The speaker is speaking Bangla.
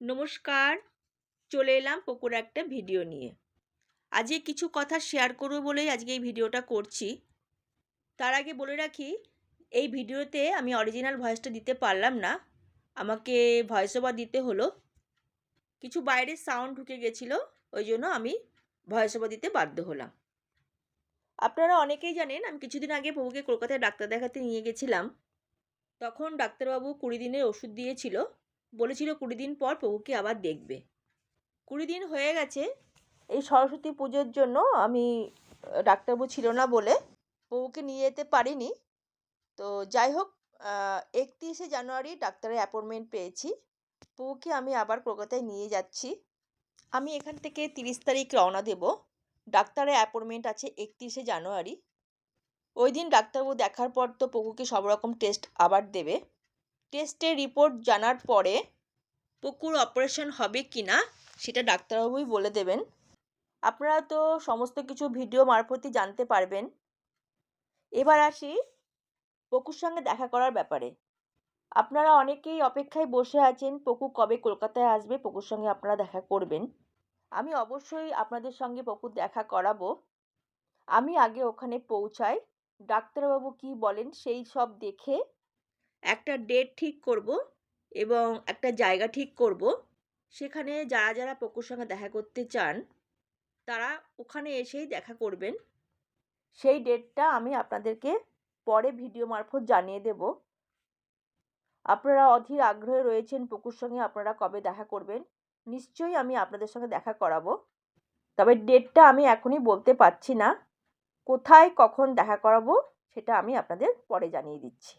নমস্কার, চলে এলাম পকুর একটা ভিডিও নিয়ে। আজকে কিছু কথা শেয়ার করব বলেই আজকে এই ভিডিওটা করছি। তার আগে বলে রাখি, এই ভিডিওতে আমি অরিজিনাল ভয়েসটা দিতে পারলাম না। আমাকে ভয়েস ওভার দিতে হলো। কিছু বাইরের সাউন্ড ঢুকে গেছিল, ওই জন্য আমি ভয়েস ওভার দিতে বাধ্য হলাম। আপনারা অনেকেই জানেন, আমি কিছুদিন আগে প্রভুকে কলকাতায় ডাক্তার দেখাতে নিয়ে গেছিলাম। তখন ডাক্তারবাবু কুড়ি দিনের ওষুধ দিয়েছিল। বলেছিল কুড়ি দিন পর প্রভুকে আবার দেখবে। কুড়ি দিন হয়ে গেছে, এই সরস্বতী পুজোর জন্য আমি ডাক্তারবাবু ছিল না বলে প্রভুকে নিয়ে যেতে পারিনি। তো যাই হোক একত্রিশে জানুয়ারি ডাক্তারের অ্যাপয়েন্টমেন্ট পেয়েছি। প্রভুকে আমি আবার কলকাতায় নিয়ে যাচ্ছি। আমি এখান থেকে তিরিশ তারিখ রওনা দেব। ডাক্তারের অ্যাপয়েন্টমেন্ট আছে একত্রিশে জানুয়ারি। ওই দিন ডাক্তারবাবু দেখার পর তো পকুকে সব রকম টেস্ট আবার দেবে। টেস্টের রিপোর্ট জানার পরে পুকুর অপারেশন হবে কি না, সেটা ডাক্তারবাবুই বলে দেবেন। আপনারা তো সমস্ত কিছু ভিডিও মারফতই জানতে পারবেন। এবার আসি পকুর সঙ্গে দেখা করার ব্যাপারে। আপনারা অনেকেই অপেক্ষায় বসে আছেন, পকু কবে কলকাতায় আসবে, পকুর সঙ্গে আপনারা দেখা করবেন। আমি অবশ্যই আপনাদের সঙ্গে পকুর দেখা করাবো। আমি আগে ওখানে পৌঁছাই, ডাক্তারবাবু কি বলেন সেই সব দেখে একটা ডেট ঠিক করব এবং একটা জায়গা ঠিক করব। সেখানে যারা যারা পকুর সঙ্গে দেখা করতে চান, তারা ওখানে এসেই দেখা করবেন। সেই ডেটটা আমি আপনাদেরকে পরে ভিডিও মারফত জানিয়ে দেব। আপনারা অধীর আগ্রহে রয়েছেন পকুর সঙ্গে আপনারা কবে দেখা করবেন, নিশ্চয়ই আমি আপনাদের সঙ্গে দেখা করাবো। তবে ডেটটা আমি এখনই বলতে পারছি না। কোথায়, কখন দেখা করাবো, সেটা আমি আপনাদের পরে জানিয়ে দিচ্ছি।